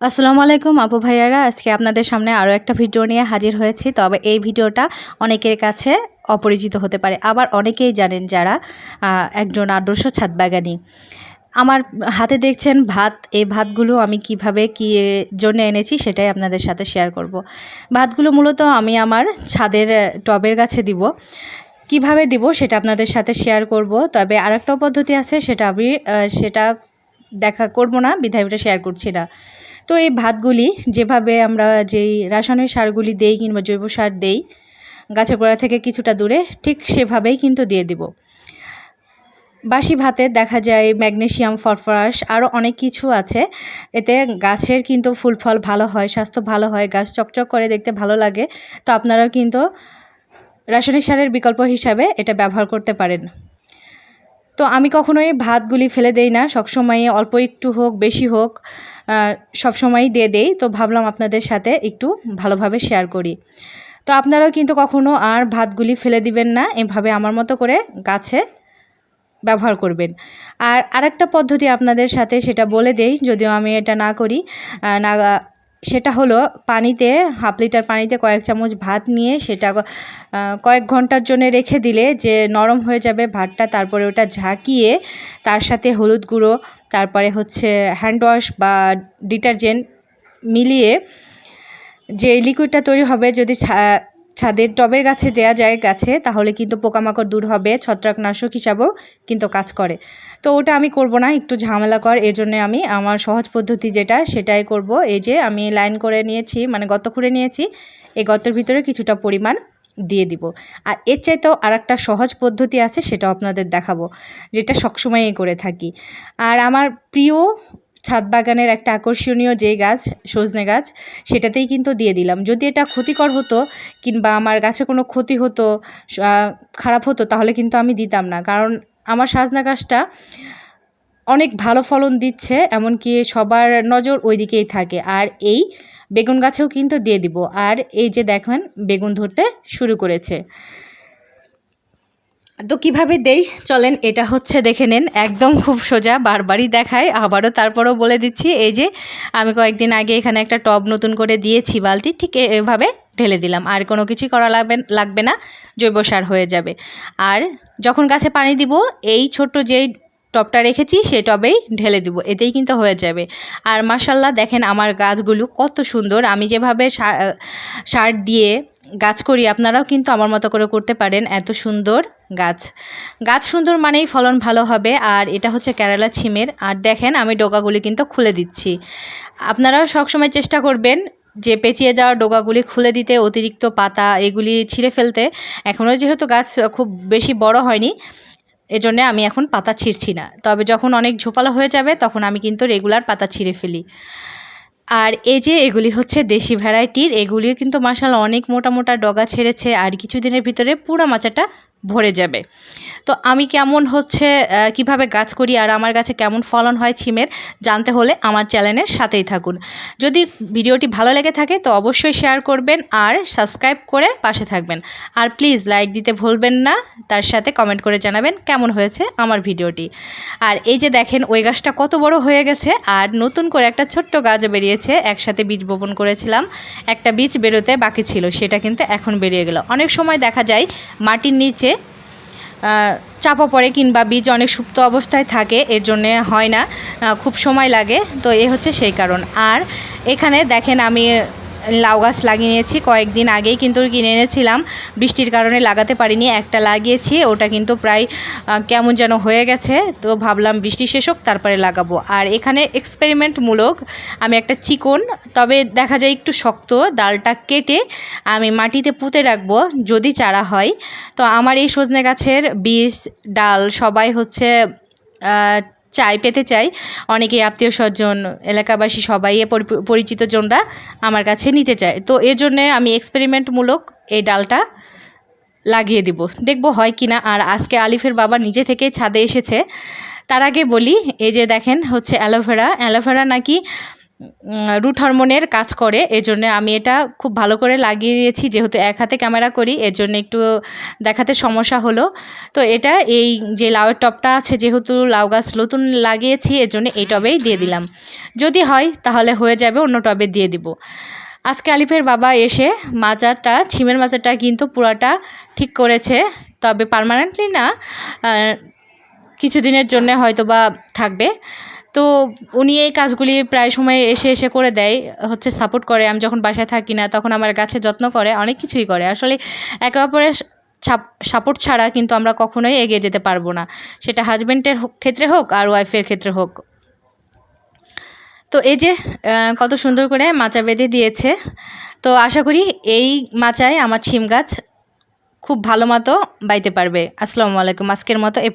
আসসালামু আলাইকুম, আপু ভাইয়ারা। আজকে আপনাদের সামনে আরও একটা ভিডিও নিয়ে হাজির হয়েছি। তবে এই ভিডিওটা অনেকের কাছে অপরিচিত হতে পারে। আবার অনেকেই জানেন যারা একজন আদর্শ ছাদ বাগানি আমার হাতে দেখছেন ভাত। এই ভাতগুলো আমি কীভাবে কি জন্য এনেছি সেটাই আপনাদের সাথে শেয়ার করব। ভাতগুলো মূলত আমি আমার ছাদের টবের গাছে দিব। কীভাবে দিব সেটা আপনাদের সাথে শেয়ার করব। তবে আরেকটাও পদ্ধতি আছে, সেটা আমি সেটা দেখা করব না বিধায়কটা শেয়ার করছি না। তো এই ভাতগুলি যেভাবে আমরা যেই রাসায়নিক সারগুলি দেই কিংবা জৈব সার দেই, গাছের গোড়া থেকে কিছুটা দূরে, ঠিক সেভাবেই কিন্তু দিয়ে দিব। বাসি ভাতে দেখা যায় ম্যাগনেশিয়াম ফসফরাস আরও অনেক কিছু আছে। এতে গাছের কিন্তু ফুল ফল ভালো হয়, স্বাস্থ্য ভালো হয়, গাছ চকচক করে দেখতে ভালো লাগে। তো আপনারাও কিন্তু রাসায়নিক সারের বিকল্প হিসাবে এটা ব্যবহার করতে পারেন। তো আমি কখনোই ভাতগুলি ফেলে দেই না, সবসময় অল্প একটু হোক, বেশি হোক সবসময়ই দিয়ে দেই। তো ভাবলাম আপনাদের সাথে একটু ভালোভাবে শেয়ার করি। তো আপনারাও কিন্তু কখনো আর ভাতগুলি ফেলে দিবেন না, এভাবে আমার মতো করে গাছে ব্যবহার করবেন। আর আরেকটা পদ্ধতি আপনাদের সাথে সেটা বলে দেই, যদিও আমি এটা না করি না সেটা হলো পানিতে, হাফ লিটার পানিতে কয়েক চামচ ভাত নিয়ে সেটা কয়েক ঘণ্টার জন্য রেখে দিলে যে নরম হয়ে যাবে ভাতটা, তারপরে ওটা ঝাঁকিয়ে তার সাথে হলুদ গুঁড়ো, তারপরে হচ্ছে হ্যান্ড ওয়াশ বা ডিটারজেন্ট মিলিয়ে যে লিকুইডটা তৈরি হবে যদি ছাদের টবের গাছে দেয়া যায় গাছে, তাহলে কিন্তু পোকামাকড় দূর হবে, ছত্রাকনাশক হিসাবেও কিন্তু কাজ করে। তো ওটা আমি করব না, একটু ঝামেলা কর এই জন্য আমি আমার সহজ পদ্ধতি যেটা, সেটাই করব। এই যে আমি লাইন করে নিয়েছি মানে গর্ত করে নিয়েছি, এই গর্তের ভিতরে কিছুটা পরিমাণ দিয়ে দিব। আর এর চাইতেও আর একটা সহজ পদ্ধতি আছে, সেটাও আপনাদের দেখাবো, যেটা সবসময়ই করে থাকি। আর আমার প্রিয় ছাদ বাগানের একটা আকর্ষণীয় যে গাছ, সজনে গাছ, সেটাতেই কিন্তু দিয়ে দিলাম। যদি এটা ক্ষতিকর হতো কিংবা আমার গাছে কোনো ক্ষতি হতো খারাপ হতো, তাহলে কিন্তু আমি দিতাম না। কারণ আমার সাজনা গাছটা অনেক ভালো ফলন দিচ্ছে, এমনকি সবার নজর ওই দিকেই থাকে। আর এই বেগুন গাছেও কিন্তু দিয়ে দিব। আর এই যে দেখেন, বেগুন ধরতে শুরু করেছে। তো কীভাবে দেই? চলেন, এটা হচ্ছে দেখে নেন। একদম খুব সোজা, বারবারই দেখায় আবারও তারপরও বলে দিচ্ছি, এই যে আমি কয়েকদিন আগে এখানে একটা টব নতুন করে দিয়েছি বালতি, ঠিক এভাবে ঢেলে দিলাম। আর কোনো কিছুই করা লাগবে লাগবে না, জৈব সার হয়ে যাবে। আর যখন গাছে পানি দিব, এই ছোট্ট যেই টবটা রেখেছি সে টবেই ঢেলে দিব। এতেই কিন্তু হয়ে যাবে। আর মাসাল্লাহ দেখেন আমার গাছগুলো কত সুন্দর। আমি যেভাবে সার দিয়ে গাছ করি, আপনারাও কিন্তু আমার মতো করে করতে পারেন। এত সুন্দর গাছ। গাছ সুন্দর মানেই ফলন ভালো হবে, আর এটা হচ্ছে কেরালা ছিমের। আর দেখেন, আমি ডোকাগুলি কিন্তু খুলে দিচ্ছি। আপনারাও সবসময় চেষ্টা করবেন যে পেঁচিয়ে যাওয়া ডোকাগুলি খুলে দিতে, অতিরিক্ত পাতা এগুলি ছিঁড়ে ফেলতে। এখনও যেহেতু গাছ খুব বেশি বড় হয়নি, এজন্যে আমি এখন পাতা ছিঁড়ছি না। তবে যখন অনেক ঝোপালো হয়ে যাবে, তখন আমি কিন্তু রেগুলার পাতা ছিঁড়ে ফেলি। আর এই যে এগুলি হচ্ছে দেশি ভ্যারাইটির এগুলিও কিন্তু মাসাল অনেক মোটা মোটা ডগা ছেড়েছে। আর কিছুদিনের ভিতরে পুরো মাচাটা ভরে যাবে। তো আমি কেমন হচ্ছে কীভাবে গাছ করি আর আমার গাছে কেমন ফলন হয় ছিমের, জানতে হলে আমার চ্যানেলের সাথেই থাকুন। যদি ভিডিওটি ভালো লেগে থাকে তো অবশ্যই শেয়ার করবেন আর সাবস্ক্রাইব করে পাশে থাকবেন। আর প্লিজ লাইক দিতে ভুলবেন না, তার সাথে কমেন্ট করে জানাবেন কেমন হয়েছে আমার ভিডিওটি। আর এই যে দেখেন, ওই গাছটা কত বড় হয়ে গেছে আর নতুন করে একটা ছোট্ট গাছ বেরিয়েছে, একসাথে বীজ বপন করেছিলাম। একটা বীজ বেরোতে বাকি ছিল, সেটা কিন্তু এখন বেরিয়ে গেল। অনেক সময় দেখা যায় মাটির নিচে চাপা পড়ে কিংবা বীজ অনেক সুপ্ত অবস্থায় থাকে, এর জন্যে হয় না। খুব সময় লাগে, তো এ হচ্ছে সেই কারণ। আর এখানে দেখেন আমি লাউ গাছ লাগিয়েছি। কয়েকদিন আগেই কিন্তু কিনে এনেছিলাম। বৃষ্টির কারণে লাগাতে পারিনি, একটা লাগিয়েছি, ওটা কিন্তু প্রায় কেমন যেন হয়ে গেছে। তো ভাবলাম বৃষ্টি শেষ হোক, তারপরে লাগাবো। আর এখানে এক্সপেরিমেন্টমূলক আমি একটা চিকন, তবে দেখা যায় একটু শক্ত ডালটা কেটে আমি মাটিতে পুঁতে রাখব, যদি চারা হয়। তো আমার এই সজনে গাছের বীজ, ডাল সবাই হচ্ছে চাই, পেতে চাই। অনেকে আত্মীয় স্বজন, এলাকাবাসী সবাই পরিচিত জনরা আমার কাছে নিতে চায়। তো এর জন্যে আমি এক্সপেরিমেন্টমূলক এই ডালটা লাগিয়ে দিব। দেখব হয় কি না আর আজকে আলিফের বাবা নিজে থেকে ছাদে এসেছে। তার আগে বলি, এই যে দেখেন হচ্ছে অ্যালোভেরা। অ্যালোভেরা নাকি রুট হরমোনের কাজ করে এর জন্য আমি এটা খুব ভালো করে লাগিয়ে দিয়েছি যেহেতু এক হাতে ক্যামেরা করি এর জন্য একটু দেখাতে সমস্যা হলো। তো এটা এই যে লাউয়ের টবটা আছে, যেহেতু লাউ গাছ নতুন লাগিয়েছি এর জন্য এই টবেই দিয়ে দিলাম। যদি হয়, তাহলে হয়ে যাবে, অন্য টবে দিয়ে দিব। আজকে আলিফের বাবা এসে মাজারটা, ছিমের মাজারটা কিন্তু পুরাটা ঠিক করেছে, তবে পারমানেন্টলি না কিছুদিনের জন্য হয়তো বা থাকবে। তো উনি এই কাজগুলি প্রায় সময় এসে এসে করে দেয়, হচ্ছে সাপোর্ট করে। আমি যখন বাসায় থাকি না, তখন আমার গাছের যত্ন করে, অনেক কিছুই করে। আসলে একে অপরের সাপোর্ট ছাড়া কিন্তু আমরা কখনোই এগিয়ে যেতে পারব না। সেটা হাজব্যান্ডের ক্ষেত্রে হোক আর ওয়াইফের ক্ষেত্রে হোক। তো এই যে কত সুন্দর করে মাচা বেঁধে দিয়েছে। তো আশা করি এই মাচায় আমার ছিম গাছ খুব ভালো মতো বাইতে পারবে। আসসালামু আলাইকুম। আজকের মতো এ